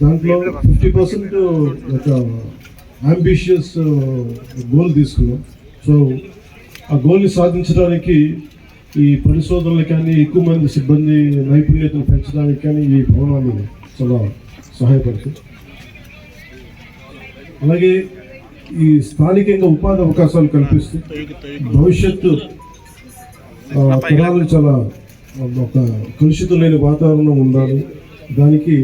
దాంట్లో fifty percent ఒక ambitious goal తీసుకున్నాం. సో ఆ గోల్ని సాధించడానికి ఈ పరిశోధనలు కానీ ఎక్కువ మంది సిబ్బంది నైపుణ్యతను పెంచడానికి కానీ ఈ భవనాన్ని చాలా సహాయపడుతుంది. అలాగే ఈ స్థానికంగా ఉపాధి అవకాశాలు కల్పిస్తూ భవిష్యత్తు తరాలు చాలా ఒక కలుషితం లేని వాతావరణం ఉండాలి. దానికి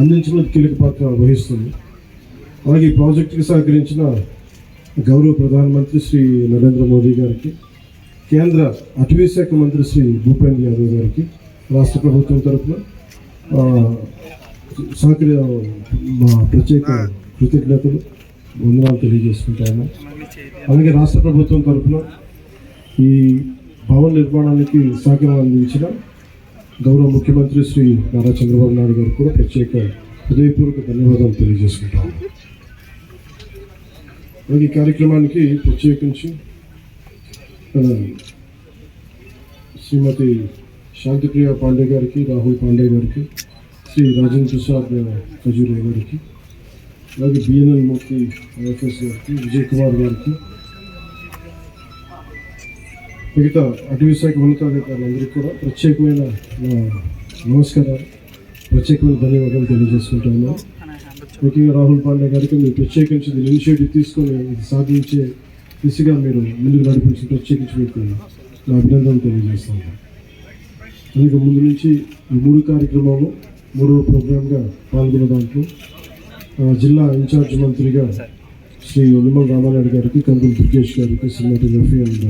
అందించడం కీలక పాత్ర వహిస్తుంది. అలాగే ఈ ప్రాజెక్టుకి సహకరించిన గౌరవ ప్రధానమంత్రి శ్రీ నరేంద్ర మోదీ గారికి కేంద్ర అటవీ శాఖ మంత్రి శ్రీ భూపేంద్ర యాదవ్ గారికి రాష్ట్ర ప్రభుత్వం తరఫున సహకరి మా ప్రత్యేక కృతజ్ఞతలు వందనాలు తెలియజేసుకుంటాను. అలాగే రాష్ట్ర ప్రభుత్వం తరఫున ఈ భవన నిర్మాణానికి సహకారం అందించిన గౌరవ ముఖ్యమంత్రి శ్రీ నారా చంద్రబాబు నాయుడు గారికి కూడా ప్రత్యేక హృదయపూర్వక ధన్యవాదాలు తెలియజేసుకుంటాము ఈ కార్యక్రమానికి ప్రత్యేకించి శ్రీమతి శాంతిప్రియ పాండే గారికి రాహుల్ పాండే గారికి శ్రీ రాజేంద్ర ప్రసాద్ ఖజూరే గారికి అలాగే బిఎన్ఎల్ మూర్తి ఐఎఫ్ఎస్ గారికి విజయ్ కుమార్ గారికి మిగతా అటవీ శాఖ ఉన్నతాధికారులందరికీ కూడా ప్రత్యేకమైన నమస్కారాలు ప్రత్యేకమైన ధన్యవాదాలు తెలియజేసుకుంటాము ముఖ్యంగా రాహుల్ పాండే గారికి మీరు ప్రత్యేకించి దీని ఇనిషియేటివ్ తీసుకొని ఇది సాధించే దిశగా మీరు ముందుకు నడిపించి ప్రత్యేకించి మీకు నా అభినందనలు తెలియజేస్తాను అలాగే ముందు నుంచి ఈ మూడు కార్యక్రమాలు మూడవ ప్రోగ్రామ్గా పాల్గొన్న దాంట్లో జిల్లా ఇన్ఛార్జ్ మంత్రిగా శ్రీ ఉల్లిమల్ రామానాయుడు గారికి కందులు దుర్గేష్ గారికి సినిమాటోగ్రఫీ అండ్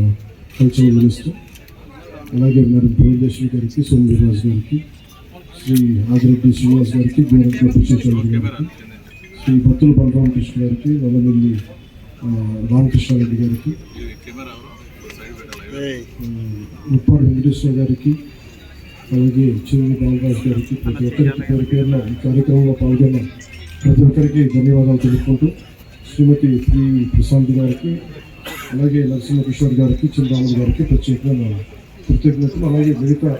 కల్చరల్ మినిస్టర్ అలాగే మరి భువనేశ్వరి గారికి సోమవీరాజు గారికి శ్రీ ఆదిరెడ్డి శ్రీనివాస్ గారికి గోరంట్ల పుచ్చేశ్వరి గారికి శ్రీ భక్తుల బలరామకృష్ణ గారికి వల్లవెల్లి రామకృష్ణారెడ్డి గారికి ముప్పాడు వెంకటేశ్వర గారికి అలాగే చిరుని బాలరాజు గారికి ప్రతి ఒక్కరికి పేరు పేరున ఈ కార్యక్రమంలో పాల్గొన్న ప్రతి ఒక్కరికి ధన్యవాదాలు తెలుపుకుంటూ శ్రీమతి శ్రీ ప్రశాంత్ గారికి అలాగే నరసింహ కిషోర్ గారికి చంద్రరాములు గారికి ప్రత్యేకంగా నా కృతజ్ఞతలు. అలాగే మిగతా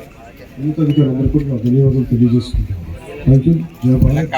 ఉన్నతాధికారులందరికీ కూడా నా ధన్యవాదాలు తెలియజేసుకుంటాను థ్యాంక్ యూ జయ భారత్.